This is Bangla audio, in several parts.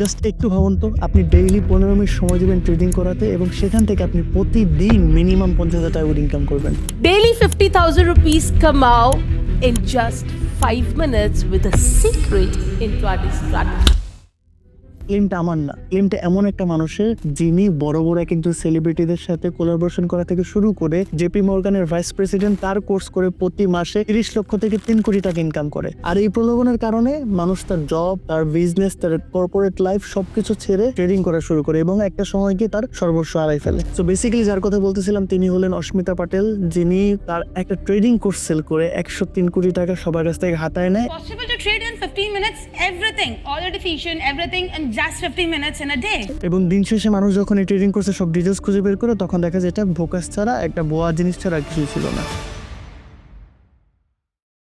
জাস্ট একটু ভাবুন তো, আপনি ডেইলি পনেরো মিনিট সময় দেবেন ট্রেডিং করাতে এবং সেখান থেকে আপনি প্রতিদিন মিনিমাম পঞ্চাশ হাজার টাকা ইনকাম করবেন ডেইলি ফিফটি থাউজেন্ড রুপিস কামাও in just 5 minutes with a secret our strategy. ক্লেমটা আমার না। ক্লেমটা এমন একটা মানুষের যিনি বড় বড় এক একজন সেলিব্রিটিদের সাথে কোলাবোরেশন করা থেকে শুরু করে জেপি মর্গানের ভাইস প্রেসিডেন্ট তার কোর্স করে প্রতি মাসে তিরিশ লক্ষ থেকে তিন কোটি টাকা ইনকাম করে। আর এই প্রলোভনের কারণে মানুষ তার জব তার বিজনেস তার কর্পোরেট লাইফ সবকিছু ছেড়ে ট্রেডিং করা শুরু করে এবং একটা সময় গিয়ে তার সর্বস্ব হারাই ফেলে। তো বেসিক্যালি যার কথা বলতেছিলাম তিনি হলেন অস্মিতা পাটেল, যিনি তার একটা ট্রেডিং কোর্স সেল করে একশো তিন কোটি টাকা সবার কাছ থেকে হাতায় নেয়। Possible to trade in 15 minutes, everything, all your everything in just 15 minutes in a day. এবং দিন শেষে মানুষ যখন এই ট্রেডিং করছে সব ডিটেলস খুঁজে বের করে, তখন দেখা যায় এটা ভোকাস ছাড়া, একটা বোয়া জিনিস ছাড়া কিছু কিছুই ছিল না।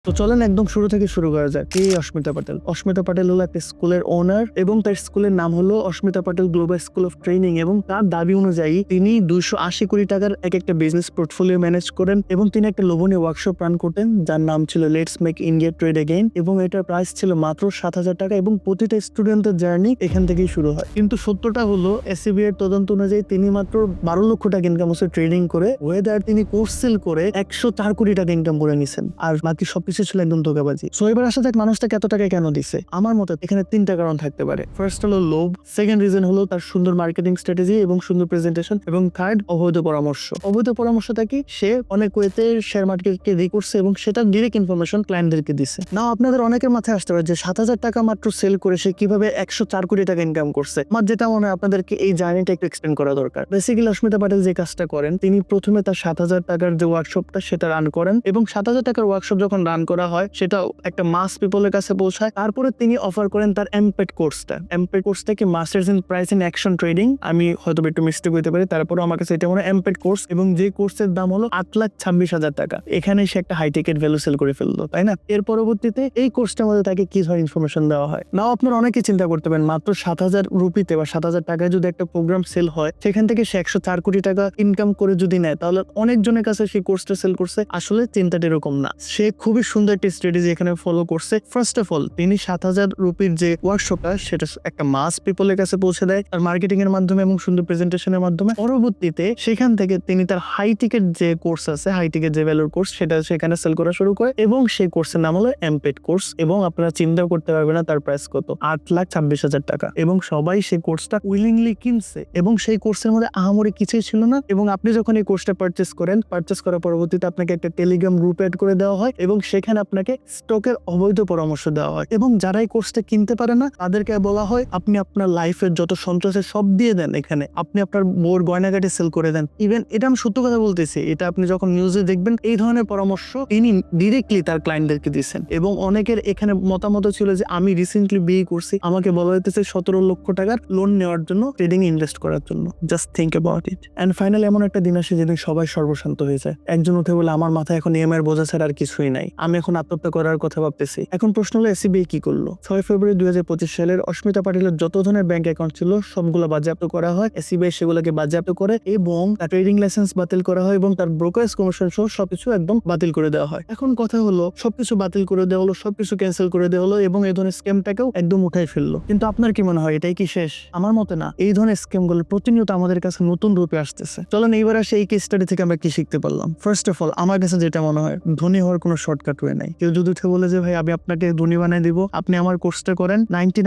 তো চলেন একদম শুরু থেকে শুরু করা যায় কে অস্মিতা পাটেল? অস্মিতা পাটেল হলো একটা স্কুলের ওনার এবং তার স্কুলের নাম হলো Asmita Patel global school of training এবং তার দাবি অনুযায়ী তিনি দুইশো আশি কোটি টাকার এক একটা বিজনেস পোর্টফোলিও ম্যানেজ করেন এবং তিনি একটা লোভনীয় ওয়ার্কশপ রান করতেন, যার নাম ছিল let's make India trade again এবং এটার প্রাইস ছিল মাত্র সাত হাজার টাকা এবং প্রতিটা স্টুডেন্টের জার্নি এখান থেকেই শুরু হয়। কিন্তু সত্যটা হলো এসিবি এর তদন্ত অনুযায়ী তিনি মাত্র বারো লক্ষ টাকা ইনকাম হচ্ছে ট্রেডিং করে ওয়েদার তিনি কোর্স সেল করে একশো চার কোটি টাকা ইনকাম করে নিছেন। আর বাকি সবকিছু ছিল একদম ধোকাবাজি। সো এবার আসা যাক মানুষটাকে এত টাকা কেন দিছে। আমার মতে এখানে তিনটা কারণ থাকতে পারে। ফার্স্ট হলো লোভ সেকেন্ড রিজন হলো তার সুন্দর মার্কেটিং স্ট্র্যাটেজি এবং সুন্দর প্রেজেন্টেশন এবং থার্ড অবৈধ পরামর্শ। অবৈধ পরামর্শটা কি? সে অনেক ওয়েতে শেয়ার মার্কেটকে রি করছে এবং সেটা ডিরেক্ট ইনফরমেশন ক্লায়েন্টদেরকে দিছে। নাও আপনাদের অনেকের মাথায় আসতে পারে যে সাত হাজার টাকা মাত্র সেল করে সে কীভাবে একশো চার কোটি টাকা ইনকাম করছে। আমার যেটা মনে হয় আপনাদেরকে এই জার্নিটা একটু এক্সপ্লেন করা দরকার। বেসিক্যালি অস্মিতা পাটেল যে কাজটা করেন, তিনি প্রথমে তার সাত হাজার টাকার যে ওয়ার্কশপটা সেটা রান করেন এবং সাত হাজার টাকার ওয়ার্কশপ যখন রান করা হয় সেটা একটা মাস পিপলের কাছে পৌঁছায়। তারপরে তিনি অফার করেন তার এমপেড কোর্সটা এমপেড কোর্সটা কি masters in price in action trading আমি হয়তো একটু মিস্টেক হতে পারি তারপরে আমার কাছে এটা মনে এমপেড কোর্স এবং যে কোর্সের দাম হলো আট লাখ ছাব্বিশ হাজার টাকা। এখানে সে একটা হাই টিকেট ভ্যালু সেল করে ফেলল, তাই না? এর পরবর্তীতে এই কোর্সটার মধ্যে তাকে কি ধরনের ইনফরমেশন দেওয়া হয়? নাও আপনার অনেকে চিন্তা করতে পারেন, মাত্র সাত হাজার রুপিতে বা সাত হাজার টাকায় যদি একটা প্রোগ্রাম সেল হয়, সেখান থেকে সে একশো চার কোটি টাকা ইনকাম করে যদি নেয়, তাহলে অনেকজনের কাছে সেই কোর্সটা সেল করছে। আসলে চিন্তাটা এরকম না। সে খুবই সুন্দর একটি স্ট্র্যাটেজি এখানে ফলো করছে। ফার্স্ট অফ অল তিনি সাত হাজার রুপির যে ওয়ার্কশপটা সেটা একটা মাস পিপলের কাছে পৌঁছে দেয়, তার মার্কেটিং এর মাধ্যমে এবং সুন্দর প্রেজেন্টেশনের মাধ্যমে। পরবর্তীতে সেখান থেকে তিনি তার হাই টিকেট যে কোর্স আছে হাই টিকেট যে ভ্যালুর কোর্স সেটা সেখানে সেল করা শুরু করে এবং সেই কোর্সের নাম হলো এমপেড কোর্স এবং আপনারা চিন্তাও করতে পারবেন না তার প্রাইস কত। আট লাখ ছাব্বিশ হাজার টাকা। এবং সবাই সেই কোর্সটা উইলিংলি কিনছে এবং সেই কোর্সের মধ্যে আহামরি কিছুই ছিল না এবং আপনি যখন এই কোর্সটা পারচেস করেন পারচেস করার পরবর্তীতে আপনাকে একটা টেলিগ্রাম গ্রুপ অ্যাড করে দেওয়া হয় এবং সেখানে আপনাকে স্টকের অবৈধ পরামর্শ দেওয়া হয় এবং যারা এই কোর্সটা কিনতে পারে না, তাদেরকে বলা হয় আপনি আপনার লাইফের যত সন্ত্রাস সব দিয়ে দেন এখানে। আপনি আপনার বোর গয়নাগাটি সেল করে দেন। ইভেন এটা আমি সত্য কথা বলতেছি, এটা আপনি যখন নিউজে দেখবেন, এই ধরনের পরামর্শ তিনি ডিরেক্টলি তার ক্লায়েন্টদেরকে দিচ্ছেন এবং অনেকের এখানে মতামত ছিল যে, আমি রিসেন্টলি বিয়ে করছি। আমাকে বলা হইতেছে সতেরো লক্ষ টাকার লোন নেওয়ার জন্য ট্রেডিং ইনভেস্ট করার জন্য। Just think about it and finally এমন একটা দিন আসে যেদিন সবাই সর্বশান্ত হয়ে যায়। একজন উঠে বলে, আমার মাথায় এখন ইএমআই বোঝা ছাড়া আর কিছুই নাই। আমি এখন আত্মহত্যা করার কথা ভাবতেছি। এখন প্রশ্ন হলো এসিবিআই কি করল? ছয় ফেব্রুয়ারি দুই হাজার পঁচিশ সালের অস্মিতা পাটিলের যত ধরনের ব্যাংক অ্যাকাউন্ট ছিল, সবগুলো বাজেয়াপ্ত করা হয়। এসিবিআই সেগুলোকে বাজেয়াপ্ত করে এবং তার ট্রেডিং লাইসেন্স বাতিল করা হয় এবং তার ব্রোকারেজ কমিশন সহ সবকিছু একদম বাতিল করে দেওয়া হয়। এখন কথা হলো, সবকিছু বাতিল করে দেওয়া হলো, সবকিছু ক্যান্সেল করে দেওয়া হলো এবং এই ধরনের স্ক্যামটাকেও একদম উঠাই ফেলল। কিন্তু আপনার কি মনে হয়, এটাই কি শেষ? আমার মতে না, এই ধরনের স্ক্যামগুলো প্রতিনিয়ত আমাদের কাছে নতুন রূপে আসতেছে। চলেন এইবার আসে এই কেস স্টাডি থেকে আমরা কি শিখতে পারলাম? ফার্স্ট অফ অল আমার কাছে যেটা মনে হয়, ধনী হওয়ার কোনো শর্টকাট ওয়ে নাই কেউ যদি উঠে বলে যে, ভাই, আমি আপনাকে ধনী বানাই দিব, আপনি আমার কোর্সটা করেন নাইনটি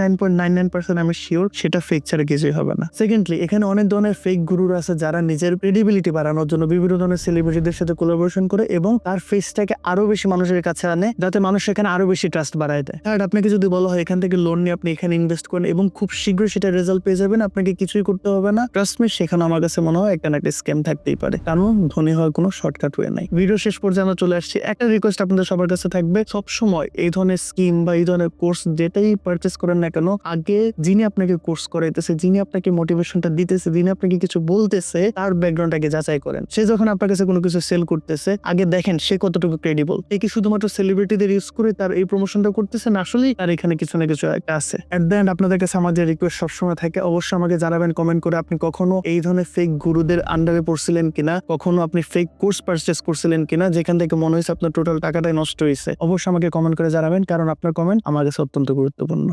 আমি শিওর সেটা ফেক ছাড়া কিছুই হবে না। সেকেন্ডলি এখানে অনেক ধরনের ফেক গুরুর আছে যারা নিজের ক্রেডিবিলিটি বাড়ানোর জন্য বিভিন্ন ধরনের সেলিব্রিটিদের সাথে কোলাবোরেশন করে এবং তার ফেসটাকে আরও বেশি মানুষের কাছে আনে, যাতে মানুষ সেখানে আরও বেশি ট্রাস্ট বাড়ায় দেয়। থার্ড আপনাকে যদি বলা হয়, এখান থেকে লোন নিয়ে আপনি এখানে ইনভেস্ট করেন এবং খুব শীঘ্রই সেটা রেজাল্ট পেয়ে যাবেন, আপনাকে কিছুই করতে হবে না। ট্রাস্ট মি সেখানে আমার কাছে মনে হয় একটা না একটা স্ক্যাম থাকতেই পারে। কারণ ধনী হওয়ার কোনো শর্টকাট ওয়ে নাই। ভিডিও শেষ পর্যন্ত চলে আসছি। একটা রিকোয়েস্ট আপনাদের সবার কাছে থাকবে। সব সময় এই ধরনের স্কিম বা এই ধরনের কোর্স যেটাই পারচেস করেন না কেন, আগে যিনি আপনাকে কোর্স করাইতেছে, যিনি আপনাকে মোটিভেশনটা দিতেছে, যিনি আপনাকে কিছু বলতেছে, তার ব্যাকগ্রাউন্ড আগে যাচাই করেন। সে যখন আপনার কাছে কোনো কিছু সেল করতেছে, আগে দেখেন সে কতটুকু ক্রেডিবল এ কি শুধুমাত্র সেলিব্রিটিদের ইউজ করে তার এই প্রমোশনটা করতেছে, না আসলেই তার এখানে কিছু না কিছু একটা আছে? এট দ্য এন্ড আপনাদের কাছে আমাদের রিকোয়েস্ট সবসময় থাকে, অবশ্যই আমাকে জানাবেন কমেন্ট করে আপনি কখনো এই ধরনের ফেক গুরুদের আন্ডারে পড়ছিলেন কিনা, কখনো আপনি ফেক কোর্স পারচেস করছিলেন কিনা, যেখান থেকে মনে হয়েছে আপনার টোটাল টাকাটাই নষ্ট হয়েছে অবশ্যই আমাকে কমেন্ট করে জানাবেন কারণ আপনার কমেন্ট আমার কাছে অত্যন্ত গুরুত্বপূর্ণ।